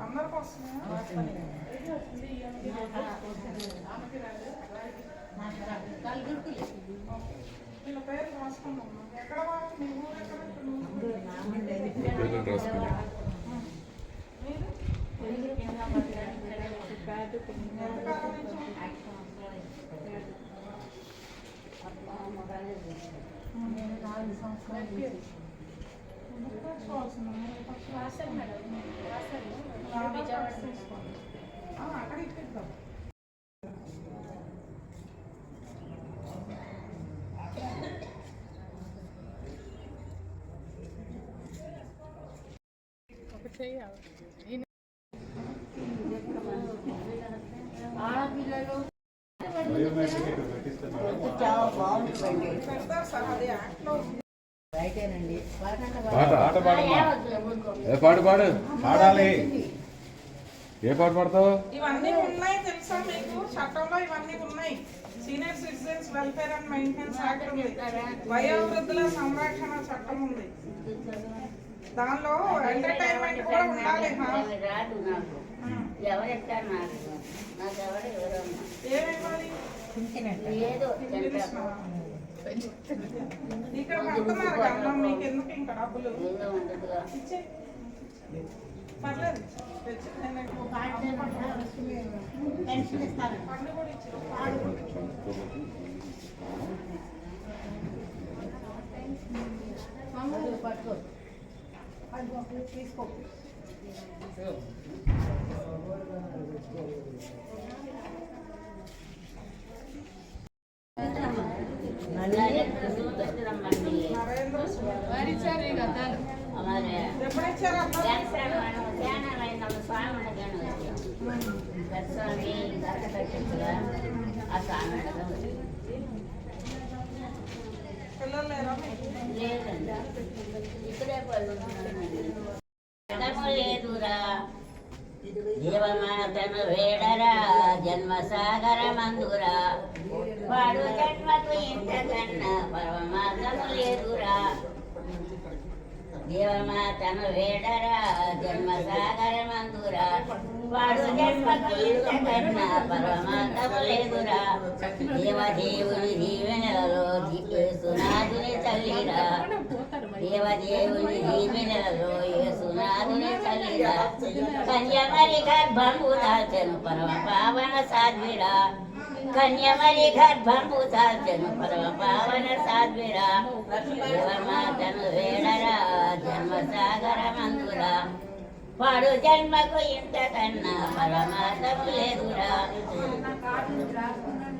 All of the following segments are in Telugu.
అందరికి వస్తున్నాయా వీళ్ళ పేరు రాసుకుందాం ఎక్కడ వాళ్ళు? మీ ఊరు ఎక్కడ ఇక్కడ ఊరు? పేర్లను అక్కడ ఇప్పిద్దాం చాలా బాగుంటుందండి పాట ఏ పాట పాడు. పాడాలి. ఏ పాట పాడతావు? ఇవన్నీ ఉన్నాయి తెలుసా మీకు? చట్టంలో ఇవన్నీ ఉన్నాయి. Senior citizens welfare and maintenance act ఉంది. వయోవృద్ధుల సంరక్షణ చట్టం ఉంది. దానిలో ఎంటర్టైన్మెంట్ కూడా ఉండాలి ఏమివ్వాలి ఏదో? ఇక్కడ కడుతున్నారు కదా మీకు ఎందుకు ఇంకా డబ్బులు? ఇచ్చే. పర్లేదు. పండు కూడా ఇచ్చారు అర్థం స్వామి ఉండగానే ఇక్కడే పళ్ళు లేదురా జీవమాతను వేడరా జన్మ సాగర మందురా వాడు జన్మకు ఇంతకన్నా పరమార్థము లేదురా. దేవమాతను వేడరా జన్మ సాగర మందురా వాడు జన్మకు ఇంతకన్నా పరమార్థము లేదురా. దేవదేవుని దీవెనలో సునాదుని దేవదేవుని దీవెనలలో యేసునాథుని తల్లిరా కన్యమరి గర్భంబు దాల్చెను పరమ పావన సాధ్విరా కన్యమరి గర్భంబు దాల్చెను పరమ పావన సాధ్విరా దేవమాతను వేడరా జన్మ సాగర మందురా వాడు జన్మకు ఇంతకన్నా పరమాతము లేదురా.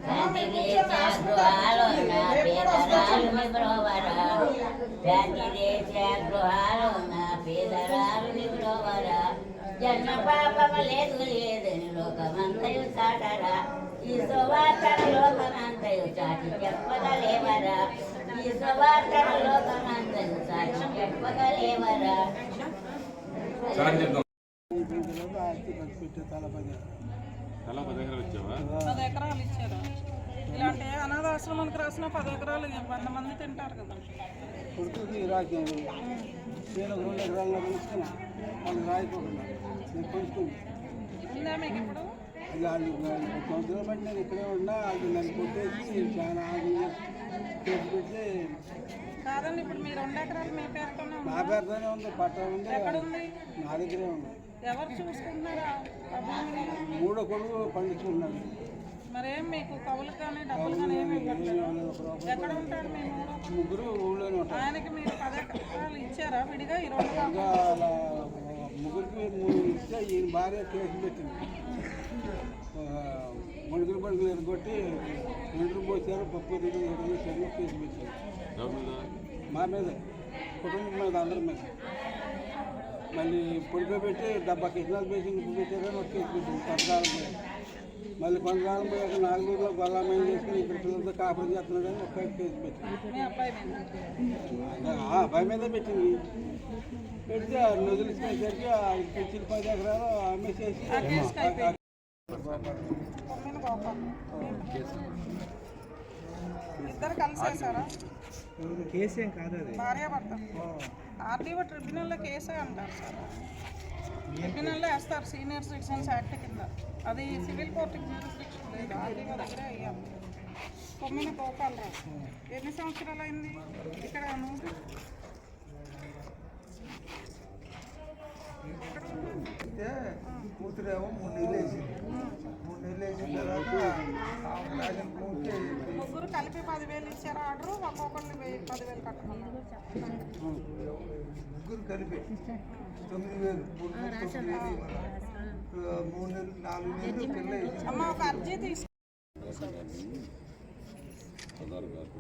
శాంతిదేశ గృహాలోన పేదరాలుని బ్రోవరా శాంతిదేశ గృహాలోన పేదరాలుని బ్రోవరా జన్మ పాపము లేదు లేదని లోకమంతయు చాటరా. ఈ సువార్తన లోకమంతయు చాటి చెప్పగలేవరా. ఈ సువార్తన లోకమంతయు చాటి చెప్పగలేవరా. సార్ చెప్దాం. చాలా పది ఎకరాలు ఇచ్చావా? పది ఎకరాలు ఇచ్చారు. ఇలాంటి అనాథాశ్రమానికి రాసిన పది ఎకరాలు వంద మంది తింటారు కదా. కొడుకుకి రాకేది నేను రెండు ఎకరాల్లో కొనుక్కున్నా వాళ్ళు రాయకుండా నేను కొనుక్కుంది ఉందా మీకు ఇప్పుడు? వాళ్ళు సంవత్సరం బట్టి నేను ఇక్కడే ఉన్నా అది నన్ను కొట్టేసి చాలా ఆగి పెట్టి కాదండి ఇప్పుడు మీ రెండు ఎకరాలు మీ పేరుతోనే నా? పేరుతోనే ఉంది పట్ట ఉంది. ఎక్కడ ఉంది నా దగ్గరే ఉంది. ఎవరు చూసుకుంటున్నారా? ఆ భూమిని? మూడో కొడుకు పండించుకున్నాడు మరేం మీకు కవులు కానీ డబ్బులు కానీ ఏమి ఇవ్వట్లేదు? ఎక్కడ ఉంటాడు మీ మూడు ముగ్గురు ఊళ్ళోనే ఉంటారు. ఆయనకి మీరు పది ఎకరాలు ఇచ్చారా? విడిగా ఈ రెండు ఇంకా అలా ముగ్గురికి మూడు ఇస్తే ఈయన భార్య కేసు పెట్టింది. మణుగులు మణుగులు ఎరగొట్టి ఇంటర్ పోసారు పప్పు దిగులు ఎరగొచ్చారు కేసు పెట్టారు మా మీద కుటుంబం మీద అందరి మీద. మళ్ళీ పొడిపోయి పెట్టి డబ్బా కిషనాలు వేసి ఇంటికి పెట్టారని ఒక కేసు పెట్టింది కొంతకాలం పోయి మళ్ళీ కొంతకాలం పోయాక నాలుగులో గొల్లమైన చేసుకుని ఇక్కడ పిల్లలతో కాపురం చేస్తున్నాడని ఒక కేసు పెట్టింది. అబ్బాయి మీద ఆ అబ్బాయి మీద పెట్టింది. పెడితే ఆ నదులు ఇచ్చేసరికి ఆ పెంచిన పది ఎకరాలు అమ్మేసేసి ఆ కేసుకి అయిపోయింది. ఆ- కొమ్మిన గోపాల్ ఇద్దరు కలిసేసారా కేసు ఏం కాదు అది. భార్య భర్త ఆర్డీఓ ట్రిబ్యునల్లో కేసే అంటారు సార్. ట్రిబ్యునల్లో వేస్తారు. సీనియర్ సిటిజన్స్ యాక్ట్ కింద. అది సివిల్ కోర్టుకి జ్యూరిస్డిక్షన్ లేదు. ఆర్డీఓ దగ్గరే అయ్యాం. తొమ్మిది గోపాలరావు. ఎన్ని సంవత్సరాలు అయింది ఇక్కడ అయితే కూతురేమో మూడు నెలలు వేసింది. మూడు నెలలు వేసిన తర్వాత పదివేలు ఇచ్చారు ఆర్డర్ ఒక్కొక్కరిని వెయ్యి పదివేలు కట్టమన్నారు ముగ్గురు కలిపి తొమ్మిది వేలు మూడు నెలలు తొమ్మిది వేలు ఇవ్వమన్నారు. ఆ, మూడు నెలలు నాలుగు నెలలు పిల్ల వేసింది అమ్మ ఒక అర్జీ తీసు ఆధార్ కార్డు